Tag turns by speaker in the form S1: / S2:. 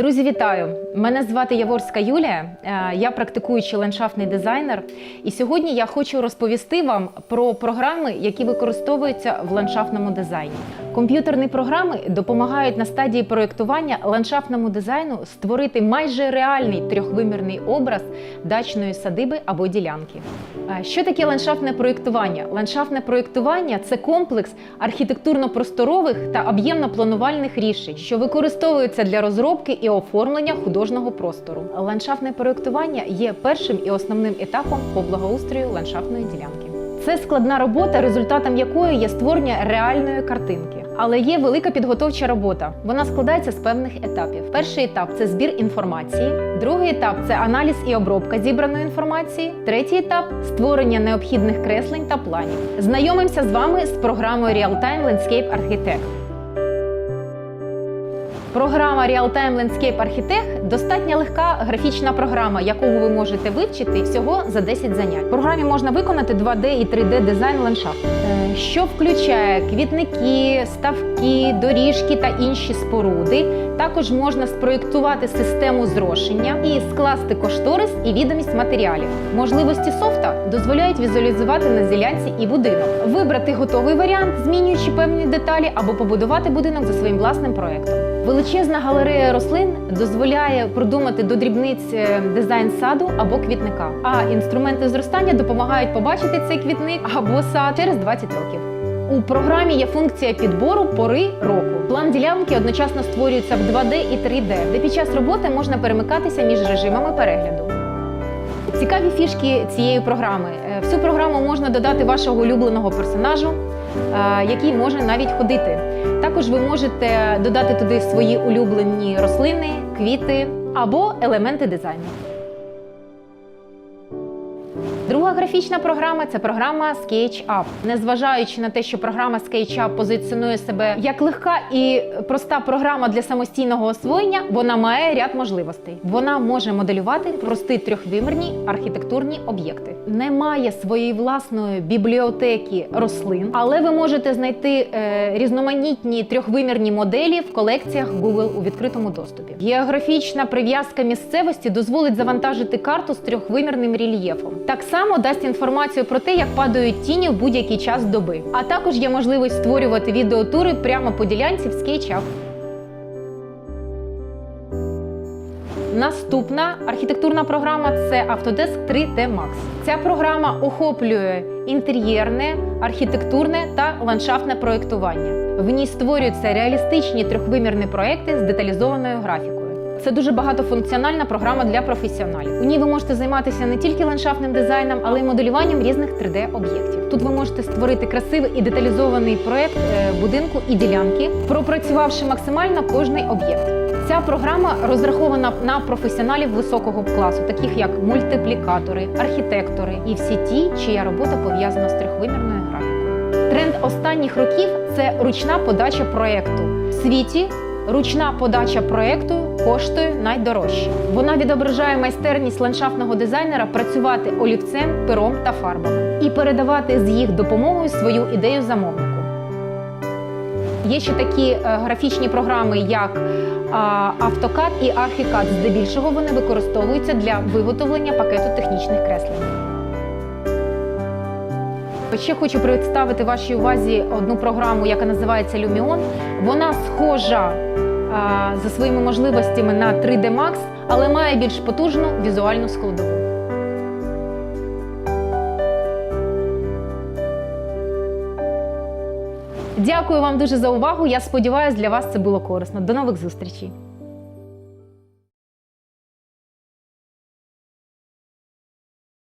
S1: Друзі, вітаю! Мене звати Яворська Юлія. е, Я практикуючий ландшафтний дизайнер. І сьогодні я хочу розповісти вам про програми, які використовуються в ландшафтному дизайні. Комп'ютерні програми допомагають на стадії проєктування ландшафтному дизайну створити майже реальний трьохвимірний образ дачної садиби або ділянки. Що таке ландшафтне проєктування? Ландшафтне проєктування це комплекс архітектурно-просторових та об'ємно-планувальних рішень, що використовуються для розробки і оформлення художнього простору. Ландшафтне проєктування є першим і основним етапом по благоустрою ландшафтної ділянки. Це складна робота, результатом якої є створення реальної картинки. Але є велика підготовча робота. Вона складається з певних етапів. Перший етап це збір інформації, другий етап це аналіз і обробка зібраної інформації. Третій етап створення необхідних креслень та планів. Знайомимося з вами з програмою Real-Time Landscape Architect. Програма Real-Time Landscape Architect достатньо легка графічна програма, яку ви можете вивчити всього за 10 занять. В програмі можна виконати 2D і 3D дизайн ландшафту, е, що включає квітники, ставки, доріжки та інші споруди. Також можна спроєктувати систему зрошення і скласти кошторис і відомість матеріалів. Можливості софта дозволяють візуалізувати на ділянці і будинок, вибрати готовий варіант, змінюючи певні деталі, або побудувати будинок за своїм власним проектом. Величезна галерея рослин дозволяє продумати до дрібниць е, дизайн саду або квітника. А інструменти зростання допомагають побачити цей квітник або сад через 20 років. У програмі є функція підбору пори року. План ділянки одночасно створюється в 2D і 3D, де під час роботи можна перемикатися між режимами перегляду. Цікаві фішки цієї програми. Е, Всю програму можна додати вашого улюбленого персонажу, е, який може навіть ходити. Також ви можете додати туди свої улюблені рослини, квіти або елементи дизайну. Друга графічна програма це програма SketchUp. Незважаючи на те, що програма SketchUp позиціонує себе як легка і проста програма для самостійного освоєння, вона має ряд можливостей. Вона може моделювати прості трьохвимірні архітектурні об'єкти. Немає своєї власної бібліотеки рослин, але ви можете знайти е, різноманітні трьохвимірні моделі в колекціях Google у відкритому доступі. Географічна прив'язка місцевості дозволить завантажити карту з трьохвимірним рельєфом. Так само дасть інформацію про те, як падають тіні в будь-який час доби. А також є можливість створювати відеотури прямо по ділянці в SketchUp. Наступна архітектурна програма це Autodesk 3D Max. Ця програма охоплює інтер'єрне, архітектурне та ландшафтне проєктування. В ній створюються реалістичні трьохвимірні проекти з деталізованою графікою. Це дуже багатофункціональна програма для професіоналів. У ній ви можете займатися не тільки ландшафтним дизайном, але й моделюванням різних 3D-об'єктів. Тут ви можете створити красивий і деталізований проект е, будинку і ділянки, пропрацювавши максимально кожний об'єкт. Ця програма розрахована на професіоналів високого класу, таких як мультиплікатори, архітектори і всі ті, чия робота пов'язана з трьохвимірною графікою. Тренд останніх років це ручна подача проекту. В світі ручна подача проекту коштує найдорожче. Вона відображає майстерність ландшафтного дизайнера працювати олівцем, пером та фарбами і передавати з їх допомогою свою ідею замовнику. Є ще такі е, графічні програми, як AutoCAD і Archicad. Здебільшого вони використовуються для виготовлення пакету технічних креслень. Ще хочу представити вашій увазі одну програму, яка називається Lumion. Вона схожа за своїми можливостями на 3D Max, але має більш потужну візуальну складову. Дякую вам дуже за увагу. Я сподіваюся, для вас це було корисно. До нових зустрічей.